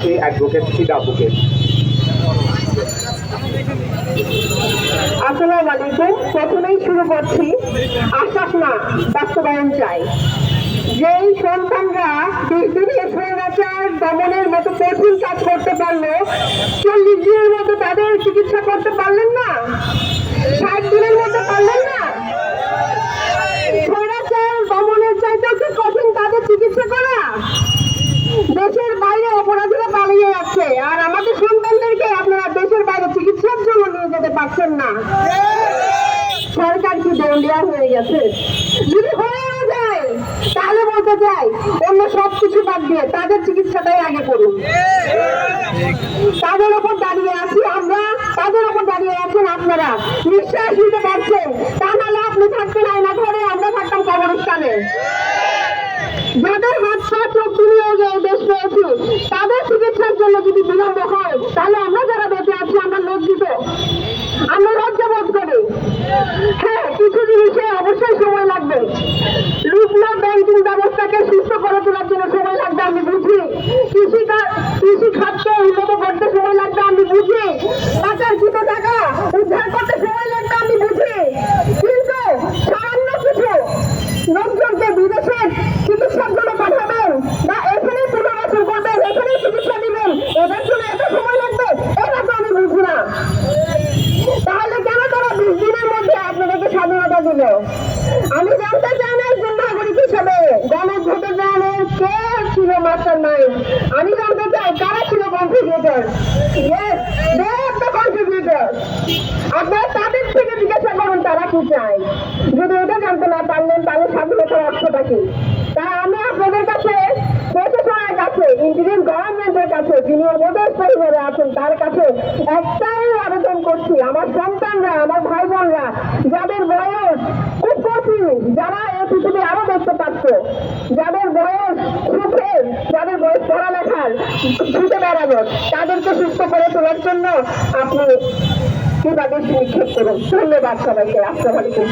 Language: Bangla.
অ্যাডভোকেট সিড অ্যাডভোকেট আসসালামু আলাইকুম। প্রথমেই শুরু করছি। আশ্বাস না বাস্তবায়ন চাই। যেই সন্তানরা দিনে স্বৈরাচার দমনের মতো কঠিন কাজ করতে পারল, চল্লিশ দিনের মতো তাদের চিকিৎসা করতে পারলেন না ষাট দিনের মধ্যে পারলেন না স্বৈরাচার দমনের চাইতেও কি কঠিন তাদের চিকিৎসা করা দেশের বাইরে অপরাধীরা পালিয়ে যাচ্ছে। আর আমাদের সন্তানদেরকে আপনারা দেশের বাইরে চিকিৎসার জন্য নিয়ে যেতে পারছেন না। সরকার কি দেউলিয়া হয়ে গেছে? যদি হয়েও যায়, তাহলে বলতে চাই, অন্য সব কিছু বাদ দিয়ে তাদের চিকিৎসাটাই আগে করুন। তাদের ওপর দাঁড়িয়ে আছি আমরা, তাদের ওপর দাঁড়িয়ে আছেন আপনারা। নিঃশ্বাস নিতে পারছেন। তা নাহলে আপনি থাকতেন আয়না ঘরে, আমরা থাকতাম কবরস্থানে। যাদের হাত পা চোখ নিয়ে যে দেশ পেয়েছি তাদের চিকিৎসার জন্য যদি বিলম্ব হয় তাহলে আমরা যারা বেঁচে আছি, আমরা লজ্জিত আমরা লজ্জা বোধ করি। হ্যাঁ কিছু জিনিসে অবশ্যই সময় লাগবে। লুটনা ব্যাংকিং দিল আমি জানতে চাই না নাগরিক হিসেবে গণভোটের গ্রহণের কে ছিল মাস্টার মাইন্ড আমি জানতে চাই কারা ছিল কন্ট্রিবিউটর কন্ট্রিবিউটর আপনারা তাদের থেকে জিজ্ঞাসা করুন তারা কি চায়। যদি এটা জানতে না পারলেন, তাহলে স্বাধীনতার অর্থটা কি? তাই আমি আপনাদের কাছে প্রশাসনের কাছে ইন্ডিয়ান গভর্নমেন্টের কাছে, যিনি অবদেশ পরিবারে আছেন, তার কাছে একটাই আবেদন করছি। আমার সন্তানরা, আমার ভাই বোনরা যাদের বয়স খুব কঠিন যারা এই পৃথিবী আরও যাদের বয়স সুখের যাদের বয়স পড়ালেখার ছুটে বেড়ানোর, তাদেরকে সুস্থ করে তোলার জন্য আপনি কীভাবে নিক্ষেপ করুন। ধন্যবাদ সবাইকে। আসসালামু আলাইকুম।